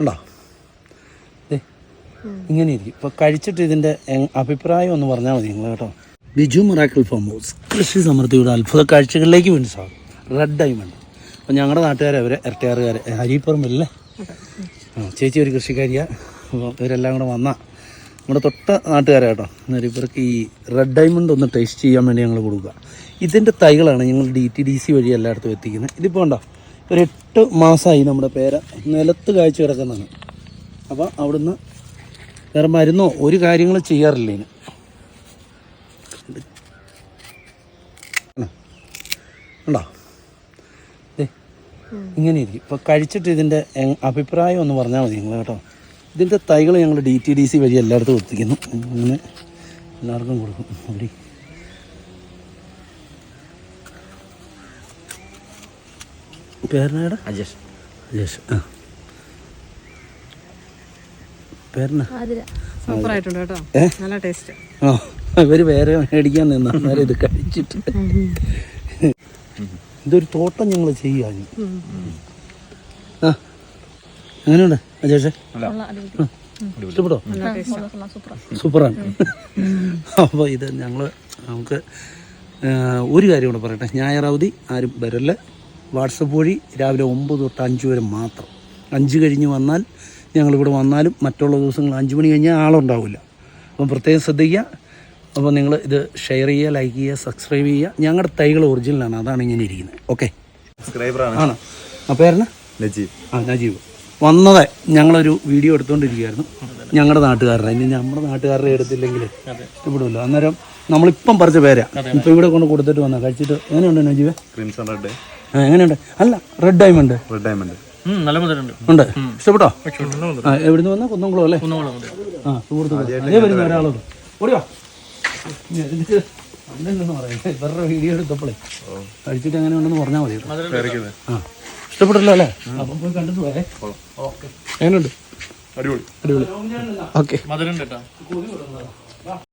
ഉണ്ടോ? ഇങ്ങനെ ഇരിക്കും. ഇപ്പോൾ കഴിച്ചിട്ട് ഇതിന്റെ അഭിപ്രായം ഒന്ന് പറഞ്ഞാൽ മതി നിങ്ങൾ കേട്ടോ. Biju Marakkal farm house. കൃഷി സമൃദ്ധിയുടെ അത്ഭുത കാഴ്ചകളിലേക്ക് വേണ്ടി സ്വാഗതം. Red diamond. അപ്പോൾ ഞങ്ങളുടെ നാട്ടുകാരെ അവരെ ഇരട്ടയാറുകാരെ. ഹരിപ്പുറമില്ലേ ആ ചേച്ചി ഒരു കൃഷിക്കാരിയാണ് അപ്പോൾ ഇവരെല്ലാം കൂടെ വന്നാൽ നമ്മുടെ തൊട്ട നാട്ടുകാരെ കേട്ടോ. അന്നേരം ഇവർക്ക് ഈ റെഡ് ഡയമണ്ട് ഒന്ന് ടേസ്റ്റ് ചെയ്യാൻ വേണ്ടി ഞങ്ങൾ കൊടുക്കുക. ഇതിന്റെ തൈകളാണ് ഞങ്ങൾ ഡി ടി ഡി സി വഴി എല്ലായിടത്തും എത്തിക്കുന്നത്. ഇതിപ്പോൾ ഉണ്ടോ ഒരു എട്ട് മാസമായി നമ്മുടെ പേര നിലത്ത് കാഴ്ച കിടക്കുന്നതാണ്. അപ്പോൾ അവിടുന്ന് വേറെ മരുന്നോ ഒരു കാര്യങ്ങളും ചെയ്യാറില്ല ഇതിന് ഉണ്ടോ ഇങ്ങനെ ഇരിക്കും. ഇപ്പോൾ കഴിച്ചിട്ട് ഇതിന്റെ അഭിപ്രായം ഒന്ന് പറഞ്ഞാൽ മതി നിങ്ങൾ കേട്ടോ. ഇതിന്റെ തൈകൾ ഞങ്ങൾ ഡി ടി ഡി സി വഴി എല്ലായിടത്തും എത്തിക്കുന്നു. അങ്ങനെ എല്ലാവർക്കും കൊടുക്കും. അവിടെ പേരനയുടെ അജേഷ്. അജേഷ് ആ. പേരന കേട്ടോ? നല്ല ടേസ്റ്റ്. ഇവർ വേറെ മേടിക്കാൻ നിന്ന. അന്നേരം ഇത് കഴിച്ചിട്ട്. ഇതൊരു തോട്ടം ഞങ്ങൾ ചെയ്യാൻ ആ എങ്ങനെയുണ്ട് അജേഷേ? ഇഷ്ടപ്പെട്ടോ? സൂപ്പറാണ്. അപ്പോൾ ഇത് ഞങ്ങൾ നമുക്ക് ഒരു കാര്യം കൂടെ പറയട്ടെ. ഞായർ അവധി ആരും വരല്ല. വാട്സപ്പ് വഴി രാവിലെ ഒമ്പത് തൊട്ട് അഞ്ച് വരെ മാത്രം. അഞ്ച് കഴിഞ്ഞ് വന്നാൽ ഞങ്ങളിവിടെ വന്നാലും മറ്റുള്ള ദിവസങ്ങൾ അഞ്ച് മണി കഴിഞ്ഞാൽ ആളുണ്ടാവില്ല. അപ്പം പ്രത്യേകം ശ്രദ്ധിക്കുക. അപ്പോൾ നിങ്ങൾ ഇത് ഷെയർ ചെയ്യുക ലൈക്ക് ചെയ്യുക സബ്സ്ക്രൈബ് ചെയ്യുക. ഞങ്ങളുടെ തൈകൾ ഒറിജിനലാണ് അതാണ് ഇങ്ങനെ ഇരിക്കുന്നത്. ഓക്കെ ആണ്. അപ്പോൾ പേരണ നജീബ്. ആ നജീബ്. വന്നതേ ഞങ്ങളൊരു വീഡിയോ എടുത്തുകൊണ്ടിരിക്കുകയായിരുന്നു ഞങ്ങളുടെ നാട്ടുകാരുടെ ഇനി നമ്മുടെ നാട്ടുകാരുടെ എടുത്തില്ലെങ്കിൽ ഇവിടുമല്ലോ അന്നേരം നമ്മളിപ്പം പറിച്ച പേരാ. ഇപ്പം ഇവിടെ കൊണ്ട് കൊടുത്തിട്ട് വന്നാൽ കഴിച്ചിട്ട് എങ്ങനെയുണ്ട് നജീബ്? ക്രിംസൺ റെഡ് എങ്ങനെയുണ്ട്? അല്ല റെഡ് ഡയമണ്ട് റെഡ് ഡയമണ്ട് നല്ല ഉണ്ട്? ഇഷ്ടപ്പെട്ടോ? ആ എവിടുന്ന് വന്നാ? കുന്നംകുളം അല്ലേ? ആ സുഹൃത്തുക്കൾ അതേ വരുന്ന ഓടിയോ? ഇവരുടെ വീഡിയോ എടുത്തപ്പോഴേ കഴിച്ചിട്ട് എങ്ങനെ ഉണ്ടെന്ന് പറഞ്ഞാൽ മതി. ആ ഇഷ്ടപ്പെട്ടല്ലോ അല്ലേ? അപ്പം പോയി കണ്ടിട്ട് പോയേ. ഓക്കെ. എങ്ങനെയുണ്ട്? അടിപൊളി. അടിപൊളി. ഓക്കെ മധുരം കേട്ടോ